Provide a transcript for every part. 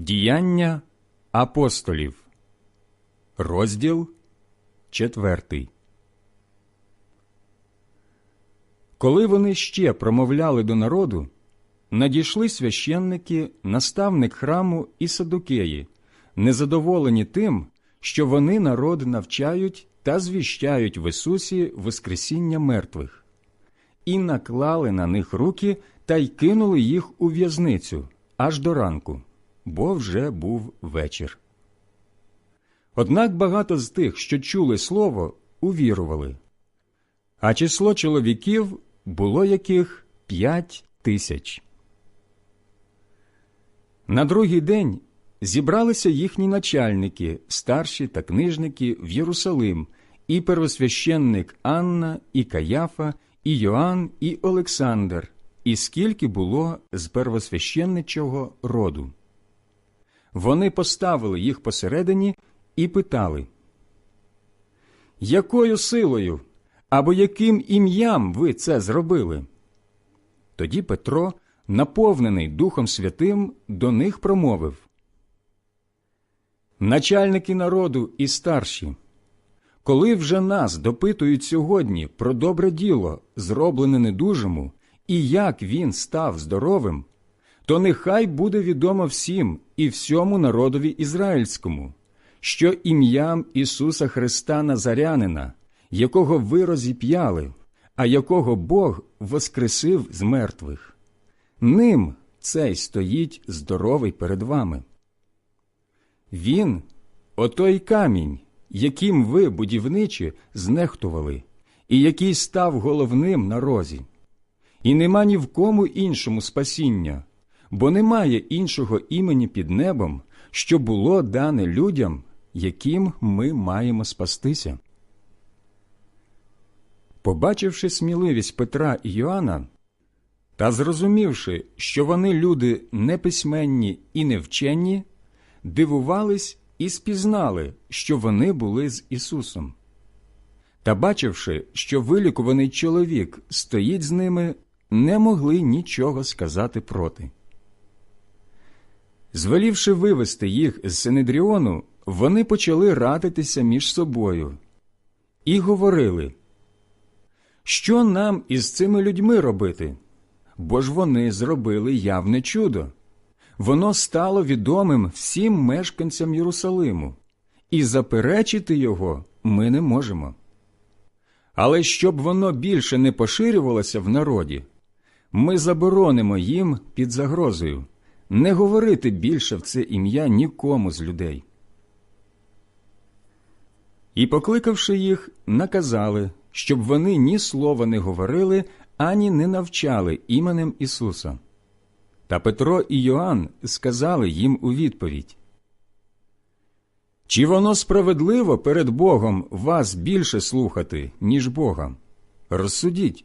Діяння апостолів, розділ четвертий. Коли вони ще промовляли до народу, надійшли священники, наставник храму і садукеї, незадоволені тим, що вони народ навчають та звіщають в Ісусі Воскресіння мертвих, і наклали на них руки та й кинули їх у в'язницю аж до ранку, бо вже був вечір. Однак багато з тих, що чули слово, увірували, а число чоловіків було яких п'ять тисяч. На другий день зібралися їхні начальники, старші та книжники в Єрусалим, і первосвященник Анна, і Каяфа, і Йоанн, і Олександр, і скільки було з первосвященничого роду. Вони поставили їх посередині і питали, якою силою або яким ім'ям ви це зробили? Тоді Петро, наповнений Духом Святим, до них промовив Начальники народу і старші, коли вже нас допитують сьогодні про добре діло, зроблене недужому, і як він став здоровим, то нехай буде відомо всім і всьому народові ізраїльському, що ім'ям Ісуса Христа Назарянина, якого ви розіп'яли, а якого Бог воскресив з мертвих, ним цей стоїть здоровий перед вами. Він отой камінь, яким ви, будівничі, знехтували, і який став головним на розі. І нема ні в кому іншому спасіння, бо немає іншого імені під небом, що було дане людям, яким ми маємо спастися. Побачивши сміливість Петра і Йоанна, та зрозумівши, що вони люди неписьменні і невченні, дивувались і спізнали, що вони були з Ісусом. Та, бачивши, що вилікуваний чоловік стоїть з ними, не могли нічого сказати проти. Звелівши вивести їх з Синедріону, вони почали радитися між собою і говорили, що нам із цими людьми робити? Бо ж вони зробили явне чудо. Воно стало відомим всім мешканцям Єрусалиму, і заперечити його ми не можемо. Але щоб воно більше не поширювалося в народі, ми заборонимо їм під загрозою не говорити більше в це ім'я нікому з людей. І, покликавши їх, наказали, щоб вони ні слова не говорили, ані не навчали іменем Ісуса. Та Петро і Йоанн сказали їм у відповідь Чи воно справедливо перед Богом вас більше слухати, ніж Бога? Розсудіть.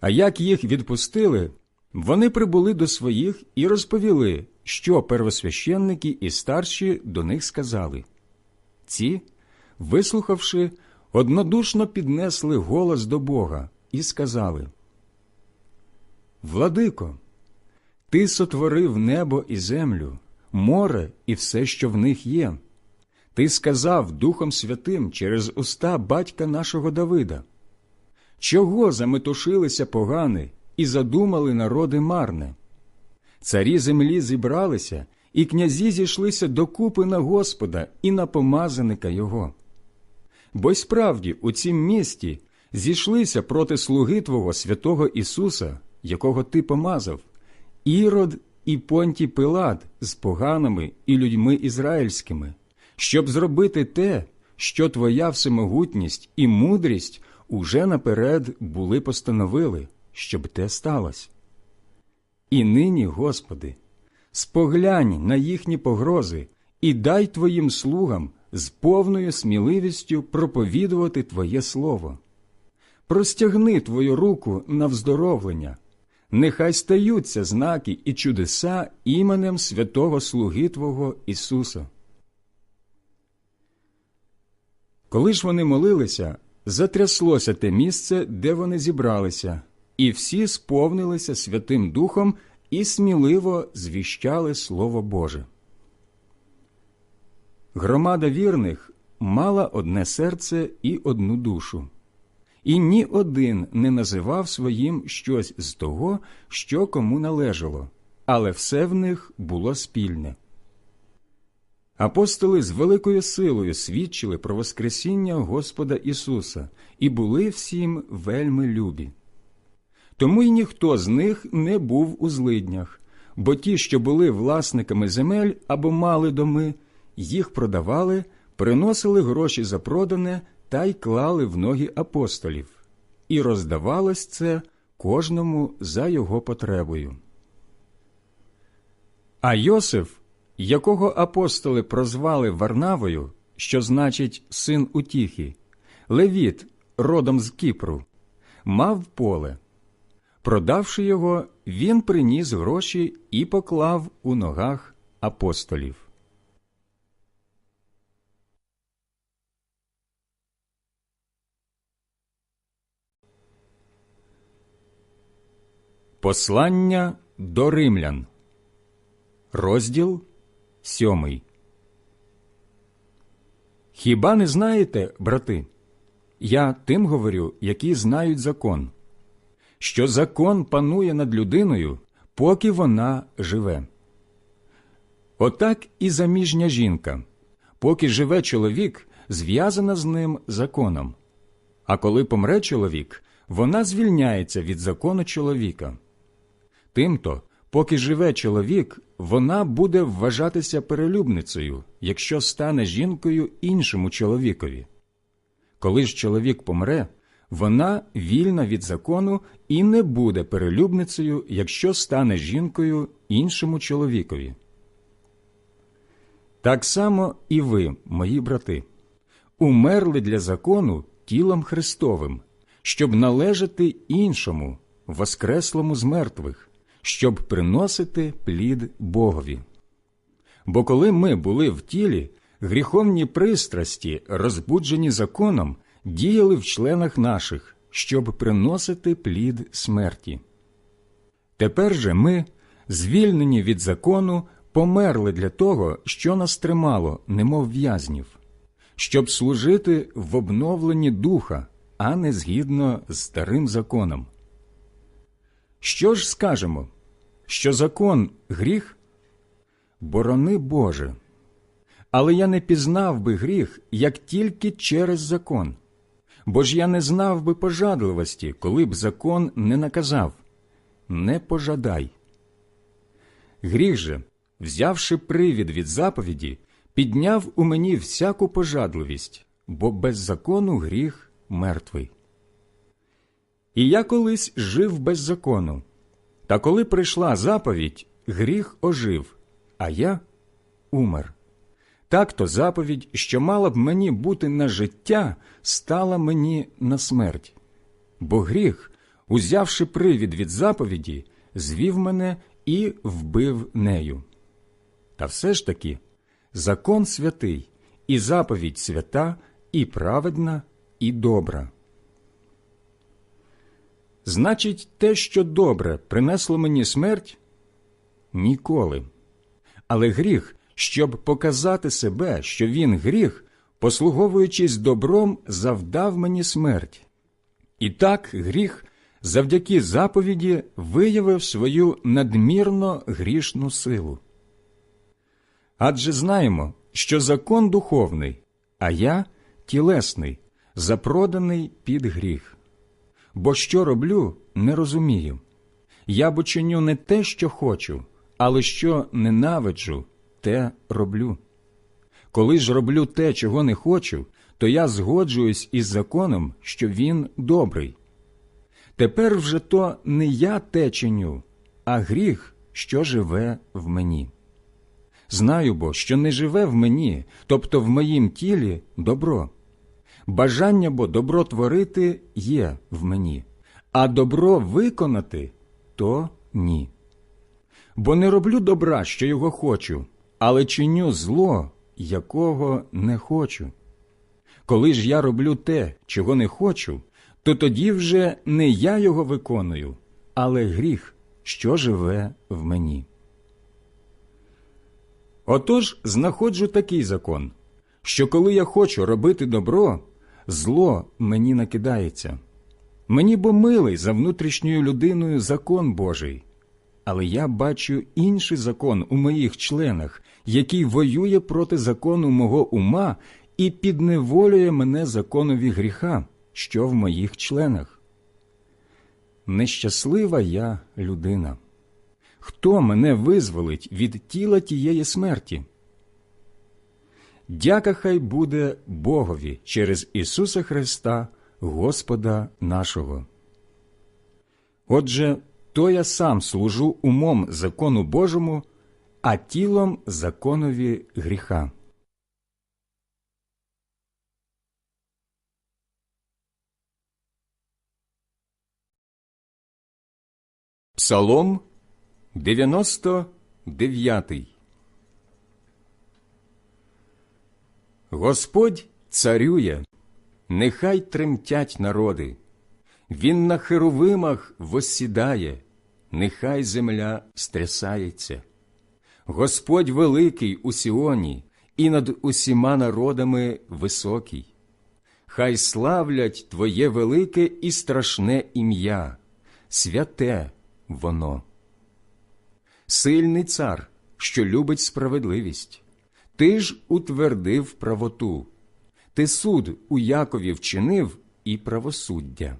А як їх відпустили, вони прибули до своїх і розповіли, що первосвященники і старші до них сказали. Ці, вислухавши, однодушно піднесли голос до Бога і сказали Владико, ти сотворив небо і землю, море і все, що в них є. Ти сказав Духом Святим через уста батька нашого Давида. Чого заметушилися погани і задумали народи марне? Царі землі зібралися, і князі зійшлися докупи на Господа і на помазаника Його. Бо й справді у цім місті зійшлися проти слуги Твого святого Ісуса, якого Ти помазав, Ірод і Понтій Пилат з поганими і людьми ізраїльськими, щоб зробити те, що Твоя всемогутність і мудрість уже наперед були постановили, щоб те сталося. І нині, Господи, споглянь на їхні погрози і дай твоїм слугам з повною сміливістю проповідувати Твоє Слово. Простягни Твою руку на вздоровлення, нехай стаються знаки і чудеса іменем святого Слуги Твого Ісуса. Коли ж вони молилися, затряслося те місце, де вони зібралися, і всі сповнилися Святим Духом і сміливо звіщали Слово Боже. Громада вірних мала одне серце і одну душу, і ні один не називав своїм щось з того, що кому належало, але все в них було спільне. Апостоли з великою силою свідчили про Воскресіння Господа Ісуса і були всім вельми любі. Тому й ніхто з них не був у злиднях, бо ті, що були власниками земель або мали доми, їх продавали, приносили гроші за продане та й клали в ноги апостолів, і роздавалось це кожному за його потребою. А Йосиф, якого апостоли прозвали Варнавою, що значить син утіхи, Левіт, родом з Кіпру, мав поле. Продавши його, він приніс гроші і поклав у ногах апостолів. Послання до римлян. Розділ сьомий. Хіба не знаєте, брати? Я тим говорю, які знають закон, що закон панує над людиною, поки вона живе. Отак і заміжня жінка, поки живе чоловік, зв'язана з ним законом. А коли помре чоловік, вона звільняється від закону чоловіка. Тимто, поки живе чоловік, вона буде вважатися перелюбницею, якщо стане жінкою іншому чоловікові. Коли ж чоловік помре, вона вільна від закону і не буде перелюбницею, якщо стане жінкою іншому чоловікові. Так само і ви, мої брати, умерли для закону тілом Христовим, щоб належати іншому, воскреслому з мертвих, щоб приносити плід Богові. Бо коли ми були в тілі, гріховні пристрасті, розбуджені законом, діяли в членах наших, щоб приносити плід смерті. Тепер же ми, звільнені від закону, померли для того, що нас тримало, немов в'язнів, щоб служити в обновленні духа, а не згідно з старим законом. Що ж скажемо? Що закон гріх? Борони Боже. Але я не пізнав би гріх, як тільки через закон. Бо ж я не знав би пожадливості, коли б закон не наказав не пожадай. Гріх же, взявши привід від заповіді, підняв у мені всяку пожадливість, бо без закону гріх мертвий. І я колись жив без закону. Та коли прийшла заповідь, гріх ожив, а я умер. Так то заповідь, що мала б мені бути на життя, стала мені на смерть. Бо гріх, узявши привід від заповіді, звів мене і вбив нею. Та все ж таки закон святий, і заповідь свята, і праведна, і добра. Значить, те, що добре принесло мені смерть? Ніколи. Але гріх, щоб показати себе, що він гріх, послуговуючись добром, завдав мені смерть. І так гріх завдяки заповіді виявив свою надмірно грішну силу. Адже знаємо, що закон духовний, а я тілесний, запроданий під гріх. Бо що роблю, не розумію. Я бо чиню не те, що хочу, але що ненавиджу, те роблю. Коли ж роблю те, чого не хочу, то я згоджуюсь із законом, що він добрий. Тепер вже то не я те чиню, а гріх, що живе в мені. Знаю бо, що не живе в мені, тобто в моїм тілі добро. Бажання бо добро творити є в мені, а добро виконати то ні. Бо не роблю добра, що його хочу, але чиню зло, якого не хочу. Коли ж я роблю те, чого не хочу, то тоді вже не я його виконую, але гріх, що живе в мені. Отож знаходжу такий закон, що коли я хочу робити добро, зло мені накидається. Мені бо милий за внутрішньою людиною закон Божий, але я бачу інший закон у моїх членах, який воює проти закону мого ума і підневолює мене законові гріха, що в моїх членах. Нещаслива я людина. Хто мене визволить від тіла тієї смерті? Дяка хай буде Богові через Ісуса Христа, Господа нашого. Отже, то я сам служу умом закону Божому, а тілом законові гріха. Псалом 99 Господь царює, нехай тремтять народи. Він на херовимах восідає, нехай земля стрясається. Господь великий у Сіоні і над усіма народами високий. Хай славлять Твоє велике і страшне ім'я, святе воно. Сильний цар, що любить справедливість, ти ж утвердив правоту, ти суд у Якові вчинив і правосуддя.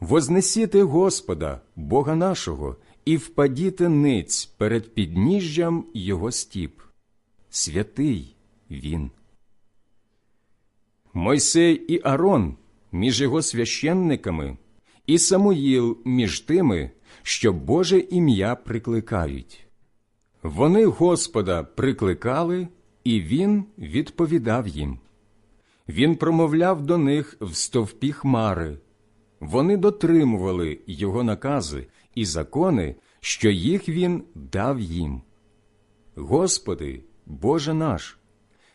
Вознесіте Господа, Бога нашого, і впадіте ниць перед підніжжям Його стіп. Святий Він. Мойсей і Арон між його священниками, і Самуїл між тими, що Боже ім'я прикликають. Вони Господа прикликали, і Він відповідав їм. Він промовляв до них в стовпі хмари. Вони дотримували його накази і закони, що їх він дав їм. Господи, Боже наш,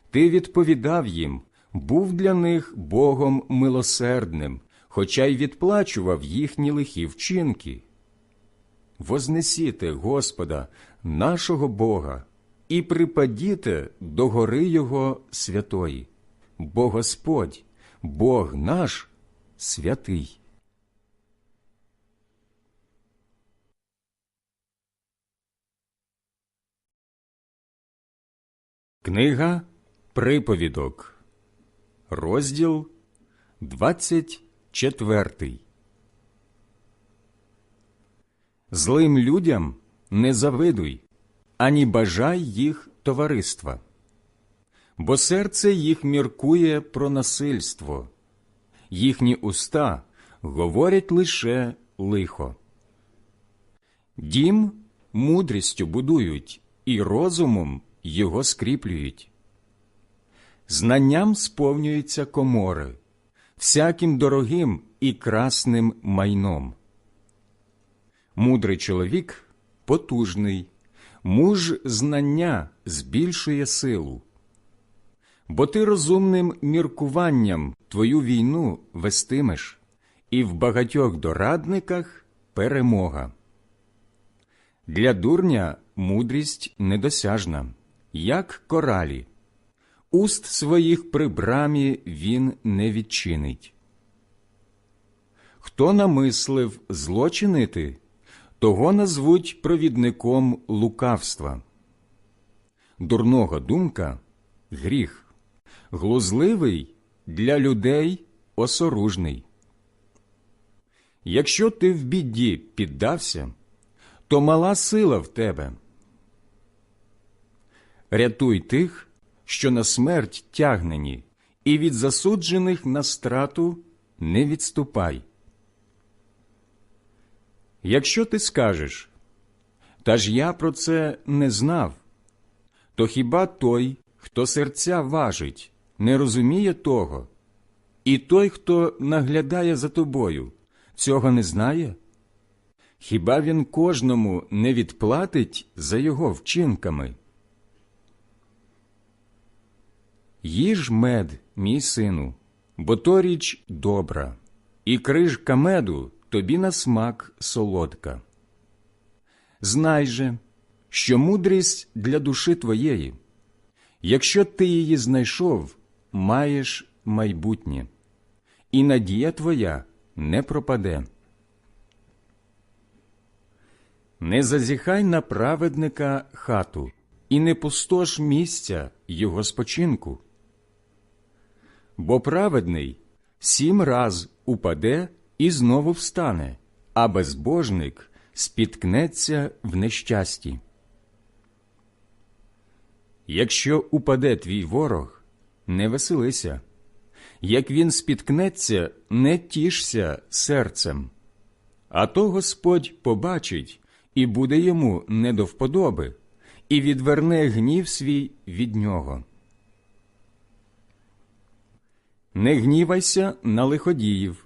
Ти відповідав їм, був для них Богом милосердним, хоча й відплачував їхні лихі вчинки. Вознесіте Господа, нашого Бога, і припадіте до гори Його святої, бо Господь, Бог наш святий. Книга Приповідок, розділ 24 Злим людям не завидуй, ані бажай їх товариства, бо серце їх міркує про насильство, їхні уста говорять лише лихо. Дім мудрістю будують і розумом його скріплюють. Знанням сповнюються комори, всяким дорогим і красним майном. Мудрий чоловік потужний, муж знання збільшує силу. Бо ти розумним міркуванням твою війну вестимеш, і в багатьох дорадниках перемога. Для дурня мудрість недосяжна, як коралі. Уст своїх при брамі він не відчинить. Хто намислив злочинити, того назвуть провідником лукавства. Дурного думка гріх, глузливий для людей осоружний. Якщо ти в біді піддався, то мала сила в тебе. Рятуй тих, що на смерть тягнені, і від засуджених на страту не відступай. Якщо ти скажеш Та ж я про це не знав. То хіба той, хто серця важить, не розуміє того? І той, хто наглядає за тобою, цього не знає? Хіба він кожному не відплатить за його вчинками? Їж мед, мій сину, бо то річ добра, і крижка меду тобі на смак солодка. Знай же, що мудрість для душі твоєї, якщо ти її знайшов, маєш майбутнє, і надія твоя не пропаде. Не зазіхай на праведника хату, і не пустош місця його спочинку. Бо праведний сім раз упаде і знову встане, а безбожник спіткнеться в нещасті. Якщо упаде твій ворог, не веселися, як він спіткнеться, не тішся серцем, а то Господь побачить і буде йому не до вподоби, і відверне гнів свій від нього. Не гнівайся на лиходіїв,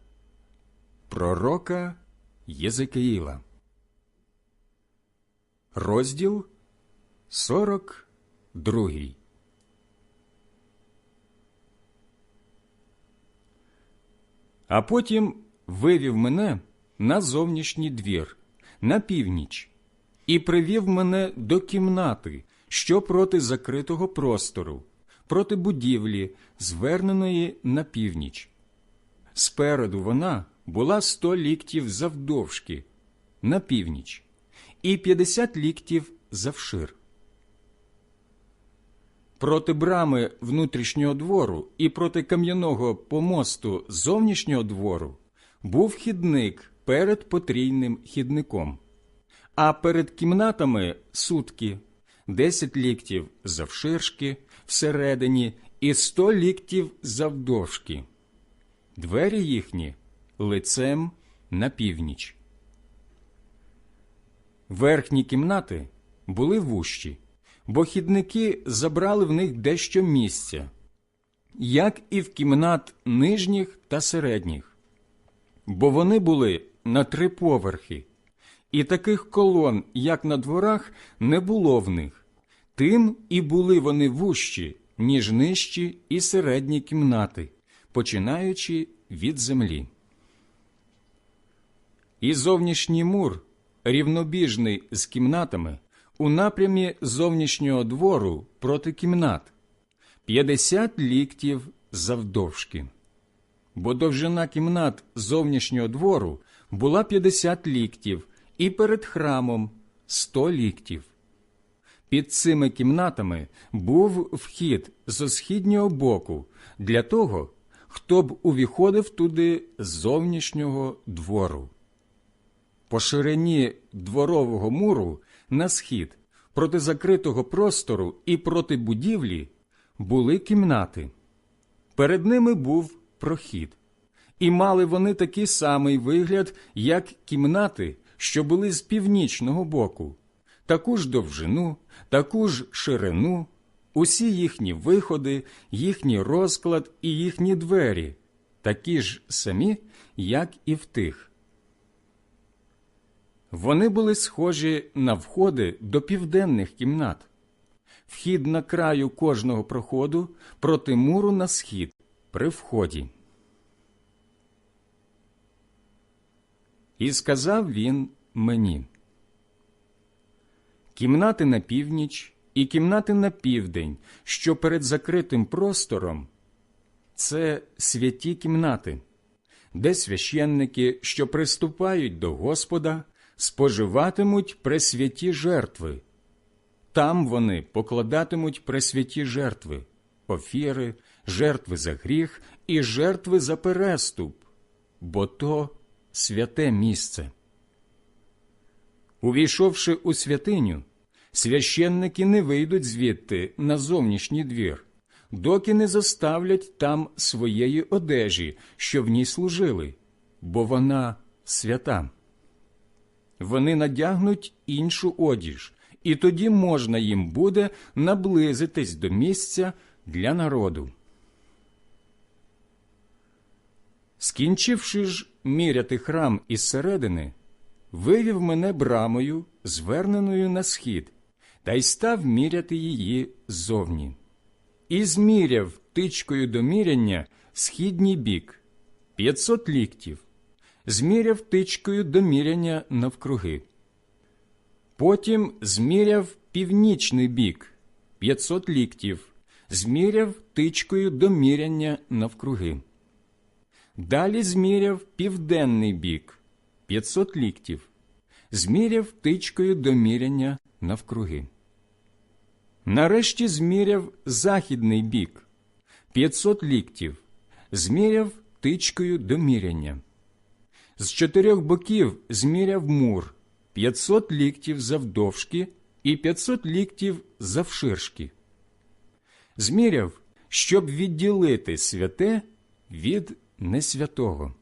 Пророка Єзекиїла, розділ 42 А потім вивів мене на зовнішній двір, на північ, і привів мене до кімнати, що проти закритого простору, проти будівлі, зверненої на північ. Спереду вона була сто ліктів завдовжки на північ і п'ятдесят ліктів завшир. Проти брами внутрішнього двору і проти кам'яного помосту зовнішнього двору був хідник перед потрійним хідником, а перед кімнатами сутки десять ліктів завширшки всередині і сто ліктів завдовжки. Двері їхні лицем на північ. Верхні кімнати були вущі, бо хідники забрали в них дещо місця, як і в кімнат нижніх та середніх, бо вони були на три поверхи, і таких колон, як на дворах, не було в них. Тим і були вони вущі, ніж нижчі і середні кімнати, починаючи від землі. І зовнішній мур, рівнобіжний з кімнатами, у напрямі зовнішнього двору проти кімнат, 50 ліктів завдовжки. Бо довжина кімнат зовнішнього двору була 50 ліктів, і перед храмом 100 ліктів. Під цими кімнатами був вхід зо східнього боку для того, хто б увіходив туди зовнішнього двору. По ширині дворового муру на схід проти закритого простору і проти будівлі були кімнати. Перед ними був прохід, і мали вони такий самий вигляд, як кімнати, що були з північного боку, таку ж довжину, таку ж ширину, усі їхні виходи, їхній розклад і їхні двері, такі ж самі, як і в тих. Вони були схожі на входи до південних кімнат. Вхід на краю кожного проходу проти муру на схід при вході. І сказав він мені: Кімнати на північ і кімнати на південь, що перед закритим простором, це святі кімнати, де священники, що приступають до Господа, споживатимуть пресвяті жертви. Там вони покладатимуть пресвяті жертви, офіри, жертви за гріх і жертви за переступ, бо то святе місце. Увійшовши у святиню, священники не вийдуть звідти на зовнішній двір, доки не заставлять там своєї одежі, що в ній служили, бо вона свята. Вони надягнуть іншу одіж, і тоді можна їм буде наблизитись до місця для народу. Скінчивши ж міряти храм із середини, вивів мене брамою, зверненою на схід, та й став міряти її ззовні. І зміряв тичкою до міряння східній бік п'ятсот ліктів, зміряв тичкою до міряння навкруги. Потім зміряв північний бік п'ятсот ліктів, зміряв тичкою до міряння навкруги. Далі зміряв південний бік 500 ліктів, зміряв тичкою до міряння навкруги. Нарешті зміряв західний бік 500 ліктів, зміряв тичкою до міряння. З чотирьох боків зміряв мур 500 ліктів завдовжки і 500 ліктів завширшки. Зміряв, щоб відділити святе від несвятого.